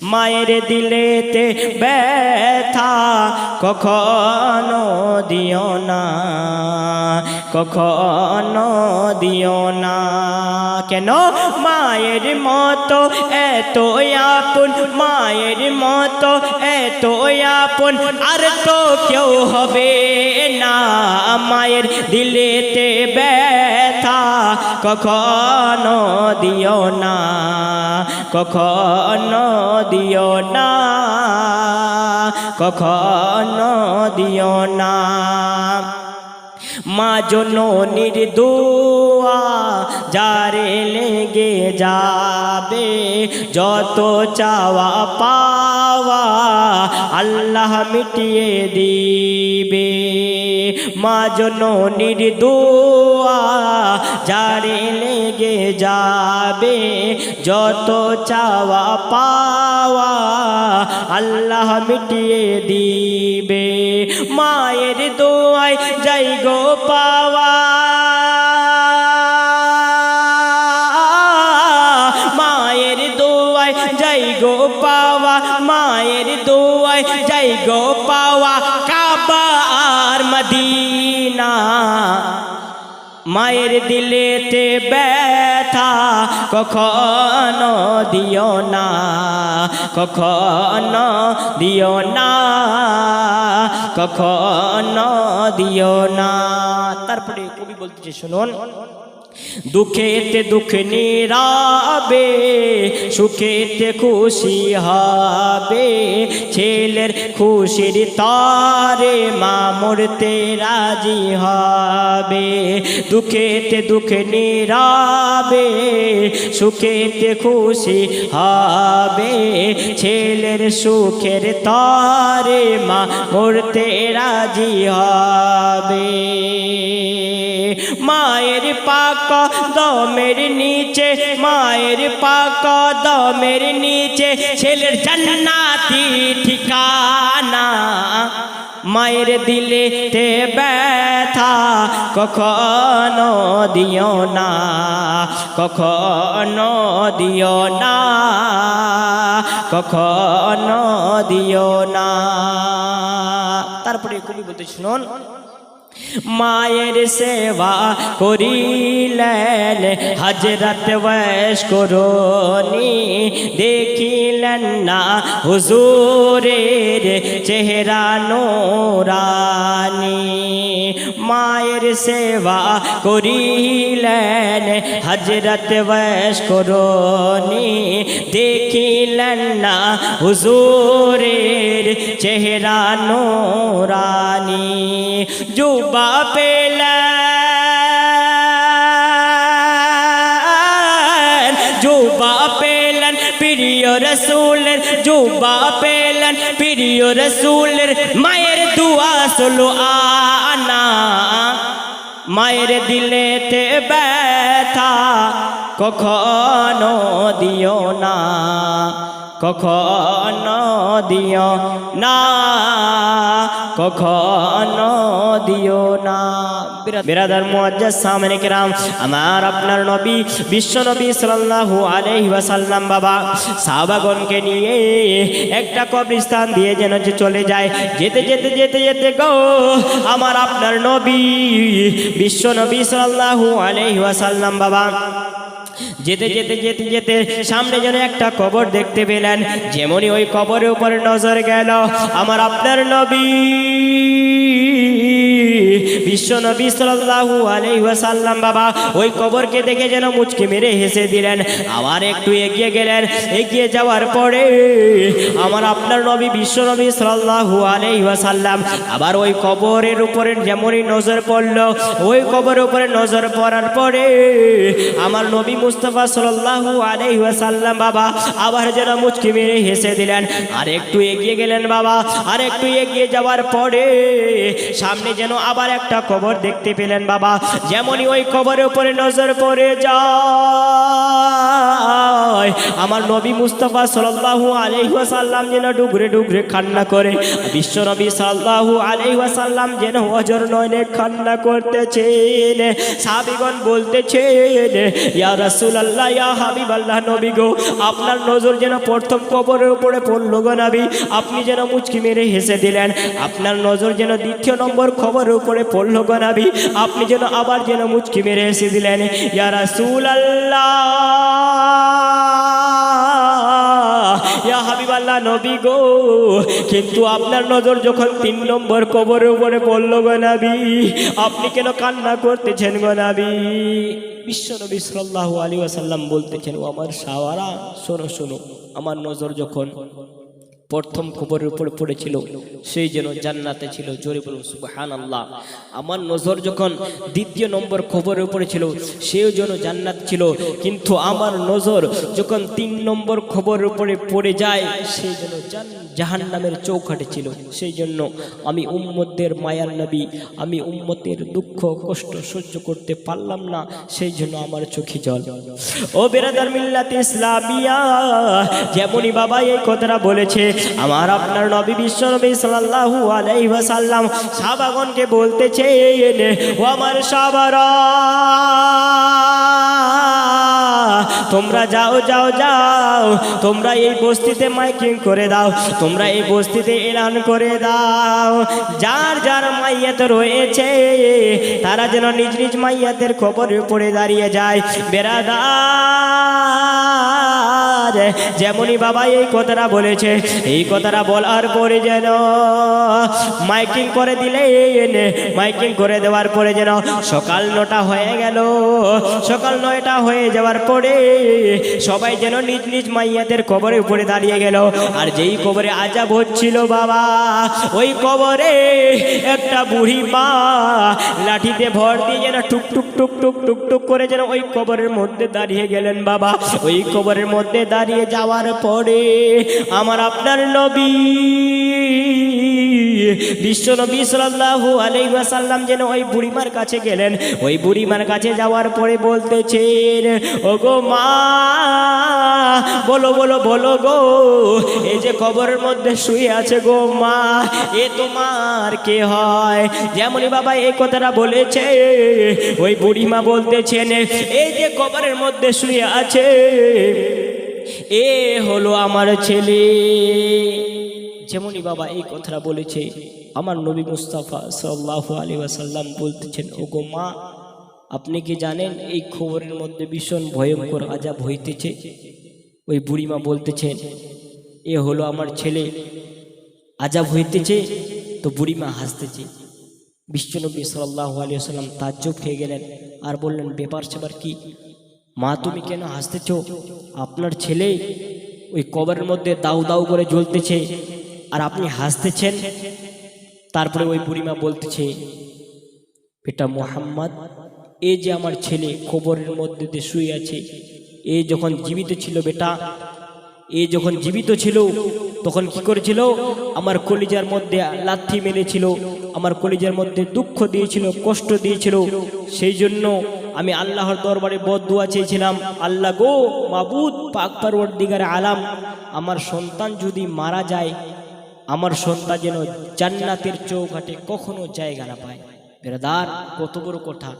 মায়ের দিলেতে ব্যথা কখনো দিও না, কখনো দিও না। কেন? মায়ের মতো এত আপন, মায়ের মতো এত আপন, আর তো কেউ হবে না। মায়ের দিলেতে ব্যথা কখনো দিও না, কখনো দিও না, কখনো দিও না। মা জননীর দোয়া যারে লেগে যাবে, যত চাওয়া পাওয়া আল্লাহ মিটিয়ে দিবে। মা জননীর দোয়া, যারে লেগে যাবে যত চাওয়া পাওয়া, আল্লাহ মিটিয়ে দিবে। মায়ের দোয়ায় যাই গো পাওয়া। মায়ের দোয়ায় যাই গো পাওয়া, মায়ের দোয়ায় যাই গো মদিনা, মায়ের দিলেতে ব্যথা কখনো দিও না, কখনো দিও না, কখনো দিও না। তারপরে কবি বলতেছে, শুনুন। দুঃখেতে দুঃখ নিরাবে সুখেতে খুশি হবে। ছেলের খুশির তারে মা মরতে রাজি হবে। দুঃখেতে দুঃখ নিরাবে সুখেতে খুশি হবে। ছেলের সুখের তারে মা মরতে রাজি হবে। মায়ের পাক দমের নিচে, মায়ের পাক দমের নিচে, ছেলের জান্নাতি ঠিকানা। মায়ের দিলে তে ব্যথা কখনো দিও না, কখনো দিও না, কখনো দিও না। তারপরে কবি বলতে শুনুন মায়ের সেবা করিলেন হজরত বয়স করনি দেখিলেন না, হুজুরের চেহারা নোরানি। মায়ের সেবা করিলেন হজরত বয়স করনি দেখিলেন না, হুজুরের চেহারা নোরানি। যুবা পেলেন যুবা পেলেন প্রিয় রসুলের, যুবা পেলেন প্রিয় রসুলের। মায়ের দুয়া সলো আনা। মায়ের দিলেতে ব্যথা, কখনো দিও না। কখনো দিও না। কখনো দিও না। বিরাদার মুআজ্জাজ সামনে কেরাম আমার আপনার নবী বিশ্ব নবী সাল্লাল্লাহু আলাইহি ওয়াসাল্লাম বাবা সাহাবাগণকে নিয়ে একটা কবরস্থান দিয়ে যেন যে চলে যায়। যেতে যেতে যেতে যেতে গো আমার আপনার নবী বিশ্ব নবী সাল্লাল্লাহু আলাইহি ওয়াসাল্লাম বাবা। যেতে যেতে যেতে যেতে সামনে যেন একটা কবর দেখতে পেলেন। যেমনই ওই কবরের উপর নজর গেল, আমার আপনার নবী। বিশ্ব নবী সাল্লাল্লাহু আলাইহি বাবা, ওই কবরকে দেখে যেন মুচকি মেরে হেসে দিলেন। আবার একটু এগিয়ে গেলেন। এগিয়ে যাওয়ার পরে আমার আপনার নবী, বিশ্ব নবী সাল্লাল্লাহু আলাইহি আবার ওই কবরের উপরে যেমনই নজর পড়ল, ওই কবরের উপরে নজর পড়ার পরে আমার নবী মুস্তফা সাল্লাল্লাহু আলাইহি ওয়াসাল্লাম বাবা আবার যেন মুচকি মেরে হেসে দিলেন। আর একটু এগিয়ে গেলেন বাবা। আর একটু এগিয়ে যাওয়ার পরে সামনে যেন আবার একটা কবর দেখতে পেলেন বাবা। যেমনই ওই কবরের উপরে নজর পড়ে যায়, আমার নবী মুস্তফা সাল্লাল্লাহু আলাইহি ওয়াসাল্লাম যেন ডুগরে ডুগরে কান্না করে, বিশ্ব নবী সাল্লাল্লাহু আলাইহি ওয়াসাল্লাম যেন অজর নয়নে কান্না করতেছেন। সাহাবীগণ বলতেছেন, ইয়া রাসূলুল্লাহ, ইয়া হাবিবাল্লাহ নবী গো, আপনার নজর যেন প্রথম কবরের উপরে পড়ল গো নবী। আপনি যেন মুচকি মেরে হেসে দিলেন। আপনার নজর যেন দ্বিতীয় নম্বর খবরের উপরে পড়ল গো নবী। আপনি যেন আবার যেন মুচকি মেরে হেসে দিলেন, ইয়া রাসূলুল্লাহ, ইয়া হাবিবাল্লাহ নবী গো। কিন্তু আপনার নজর যখন তিন নম্বর কবরের উপরে পড়ল গো নবী, আপনি কেন কান্না করতেছেন গো নবী? বিশ্ব নবী সাল্লাল্লাহু আলাইহি ওয়াসাল্লাম বলতেছেন, ও আমার সাওয়ারা, শোনো শোনো, আমার নজর যখন প্রথম খবরের উপরে পড়েছিল, সেই যেন জান্নাতে ছিল। জোরে বলুন সুবহান আল্লাহ আমার নজর যখন দ্বিতীয় নম্বর খবরের উপরে ছিল, সেও যেন জান্নাত ছিল। কিন্তু আমার নজর যখন তিন নম্বর খবরের উপরে পড়ে যায় সেই যেন জাহান নামের চৌখাটে ছিল। সেই জন্য আমি উম্মতের মায়ার নবী, আমি উম্মতের দুঃখ, কষ্ট সহ্য করতে পারলাম না, সেই জন্য আমার চোখে জল। ও বেরাদার মিল্লাত ইসলামিয়া, যেমনই বাবা এই কথাটা বলেছে আমার আপনার নবী বিশ্ব নবী আলাইহি ওয়াসাল্লাম সাহাবাগণকে বলতেছে ও আমার সাহাবারা, তোমরা যাও যাও যাও, তোমরা এই বস্তিতে মাইকিং করে দাও, তোমরা এই বস্তিতে এলান করে দাও। যার যার মাইয়াত রয়েছে, তারা যেন নিজ নিজ মাইয়াতের খবরে পড়ে দাঁড়িয়ে যায়। বেড়াদার যেমনই বাবা এই কথাটা বলেছে, এই কথাটা বলার পরে যেন মাইকিং করে দিলে এনে, মাইকিং করে দেওয়ার পরে যেন সকাল নটা হয়ে গেল। সকাল নয়টা হয়ে যাওয়ার পরে সবাই যেন নিজ নিজ মাইয়াদের কবরে উপরে দাঁড়িয়ে গেল। আর যেই কবরে আজাব হচ্ছিল বাবা, ওই কবরে একটা বুড়ি মা লাঠিতে ভর দিয়ে যেন টুক টুক টুক টুক টুক টুক করে যেন ওই কবরের মধ্যে দাঁড়িয়ে গেলেন বাবা। ওই কবরের মধ্যে দাঁড়িয়ে যাওয়ার পরে আমার আপনার নবী, বিশ্ব নবী সাল্লাল্লাহু আলাইহি ওয়াসাল্লাম যেন ওই বুড়িমার কাছে গেলেন। ওই বুড়িমার কাছে যাওয়ার পরে বলতেছেন ও গো মা, বলো বলো বলো গো, এই যে কবরের মধ্যে শুয়ে আছে গো মা, এ তোমার কে হয়? যেমনই বাবা এই কথাটা বলেছে, ওই বুড়িমা বলতেছেন, এই যে কবরের মধ্যে শুয়ে আছে এ হলো আমার ছেলে। যেমনই বাবা এই কথাটা বলেছে, আমার নবী মুস্তাফা সাল্লাহ আলী ওয়াসাল্লাম বলতেছেন ও গো মা, আপনি কি জানেন এই খবরের মধ্যে ভীষণ ভয়ঙ্কর আজাব হইতেছে? ওই বুড়িমা বলতেছেন, এ হলো আমার ছেলে, আজাব হইতেছে? তো বুড়িমা হাসতেছে। বিশ্বনবী সাল্লাহ আলী সাল্লাম তাজ্জব হয়ে গেলেন আর বললেন, ব্যাপার সেবার কি? মা, তুমি কেন হাসতেছ? আপনার ছেলে ওই কবরের মধ্যে দাউ দাউ করে জ্বলতেছে আর আপনি হাসতেছেন? তারপরে ওই বুড়িমা বলতেছে, বেটা মোহাম্মদ এ যে আমার ছেলে কবরের মধ্যে দিয়ে শুয়ে আছে, এ যখন জীবিত ছিল বেটা, এ যখন জীবিত ছিল, তখন কি করেছিল? আমার কলিজার মধ্যে লাথি মেরেছিল, আমার কলিজার মধ্যে দুঃখ দিয়েছিল, কষ্ট দিয়েছিল, সেই জন্য আমি আল্লাহর দরবারে বদুয়া চেয়েছিলাম, আল্লাহ গো, মাবুদ, পাক পারওয়ার দিগারে আলাম, আমার সন্তান যদি মারা যায়, আমার সন্তান যেন জান্নাতের চৌঘাটে কখনো জায়গা না পায়। বেরাদার, কত বড় কথা।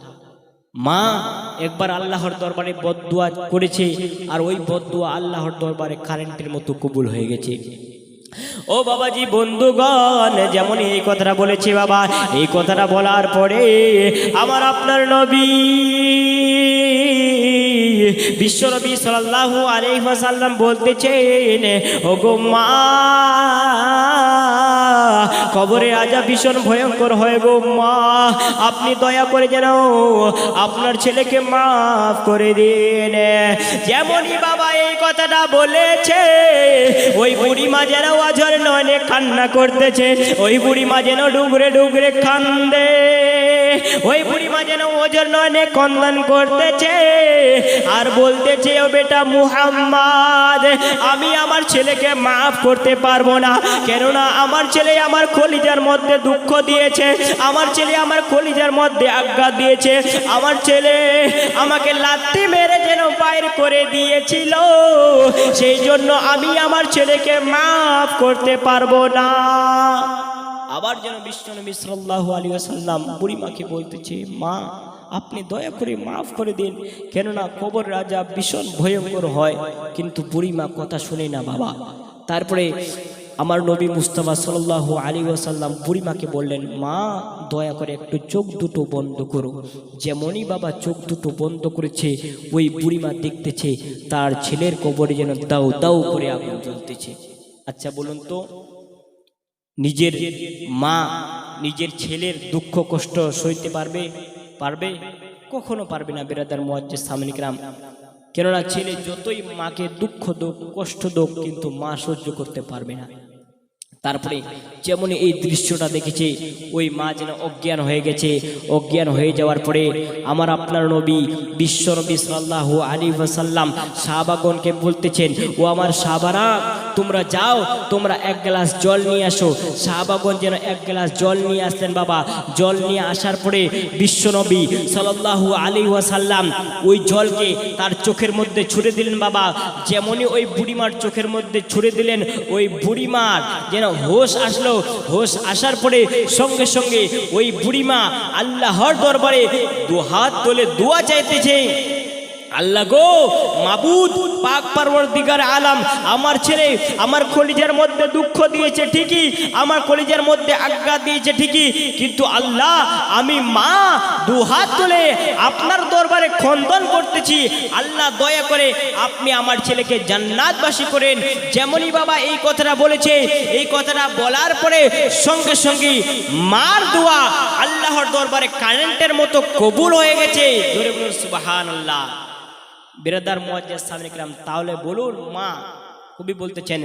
মা একবার আল্লাহর দরবারে বদুয়া করেছে, আর ওই বদুয়া আল্লাহর দরবারে কারেন্টের মতো কবুল হয়ে গেছে। ও বাবাজি, বন্ধুগণ, যেমন এই কথাটা বলেছি বাবা, এই কথাটা বলার পরে আমার আপনার নবী, বিশ্বনবী সাল্লাল্লাহু আলাইহি ওয়াসাল্লাম বলতেছেন ও গো মা কবরে আজা ভীষণ ভয়ঙ্কর হয় গো মা। আপনি দয়া করে যেন আপনার ছেলেকে মাফ করে দিন। যেমনই বাবা এই কথাটা বলেছে, ওই বুড়ি মা যেন অঝর নয়নে কান্না করতেছে, ওই বুড়ি মা যেন ডুগরে ডুগরে কান্দে। ওই বুড়িমা যেন ওজন নয়নে কন্দন করতেছে আর বলতেছে, ও বেটা মুহাম্মদ, আমি আমার ছেলেকে মাফ করতে পারব না। কেননা আমার ছেলে আমার কলিজার মধ্যে দুঃখ দিয়েছে, আমার ছেলে আমার কলিজার মধ্যে আজ্ঞা দিয়েছে। আমার ছেলে আমাকে লাত্তি মেরে যেন বাইর করে দিয়েছিল, সেই জন্য আমি আমার ছেলেকে মাফ করতে পারব না। আবার যেন বিশ্বনবী সাল্লাল্লাহু আলাইহি ওয়াসাল্লাম বুড়িমাকে বলতেছে, মা, আপনি দয়া করে মাফ করে দিন। কেননা কবর রাজা ভীষণ ভয়ঙ্কর হয়, কিন্তু বুড়িমা কথা শুনে না বাবা। তারপরে আমার নবী মুস্তফা সাল্লাল্লাহু আলী ওয়াসাল্লাম বুড়িমাকে বললেন, মা, দয়া করে একটু চোখ দুটো বন্ধ করো। যেমনই বাবা চোখ দুটো বন্ধ করেছে, ওই বুড়িমা দেখতেছে, তার ছেলের কবরে যেন দাও দাও করে আগুন জ্বলতেছে। আচ্ছা বলুন তো নিজের মা, নিজের ছেলের দুঃখ, কষ্ট সইতে পারবে? পারবে? কখনো পারবে না, বেরাদার মোয়াজ্জের সামনে গ্রাম কেননা ছেলে যতই মাকে দুঃখ দোক, কষ্ট দোক, কিন্তু মা সহ্য করতে পারবে না। তারপরে যেমন এই দৃশ্যটা দেখেছে, ওই মা যেন অজ্ঞান হয়ে গেছে। অজ্ঞান হয়ে যাওয়ার পরে আমার আপনার নবী, বিশ্ব নবী সাল্লাহু আলী ওয়াসাল্লাম সাহাবাগণকে বলতেছেন, ও আমার সাহাবারা, তোমরা যাও, তোমরা এক গ্লাস জল নিয়ে আসো। সাহাবাগণ যেন এক গ্লাস জল নিয়ে আসলেন, বাবা, জল নিয়ে আসার পরে বিশ্ব নবী সাল্লাহু আলী ওয়াসাল্লাম ওই জলকে তার চোখের মধ্যে ছুড়ে দিলেন, বাবা। যেমনই ওই বুড়িমার চোখের মধ্যে ছুড়ে দিলেন, ওই বুড়িমার যেন হোশ আসলো, হোশ আসার পরে সঙ্গে সঙ্গে ওই বুড়িমা আল্লাহর দরবারে দু হাত তোলে দোয়া চাইতেছে। আল্লাহ গো, মাবুদ, পাক পারওয়ারদিগার আলাম, আমার ছেলে, আমার কলিজার মধ্যে দুঃখ দিয়েছে ঠিকই, আমার কলিজার মধ্যে আজ্ঞা দিয়েছে ঠিকই, কিন্তু আল্লাহ, আমি মা, দু হাত তুলে আপনার দরবারে খন্দন করতেছি। আল্লাহ দয়া করে আপনি আমার ছেলেকে জান্নাতবাসী করেন। যেমনই বাবা এই কথাটা বলেছে, এই কথাটা বলার পরে সঙ্গে সঙ্গে মার দোয়া আল্লাহর দরবারে কারেন্টের মতো কবুল হয়ে গেছে। ধরে বলুন সুবাহান আল্লাহ বিরাদার মোয়াজ্জাজ সামনে গেলাম তাহলে বলুন মা কবি বলতেছেন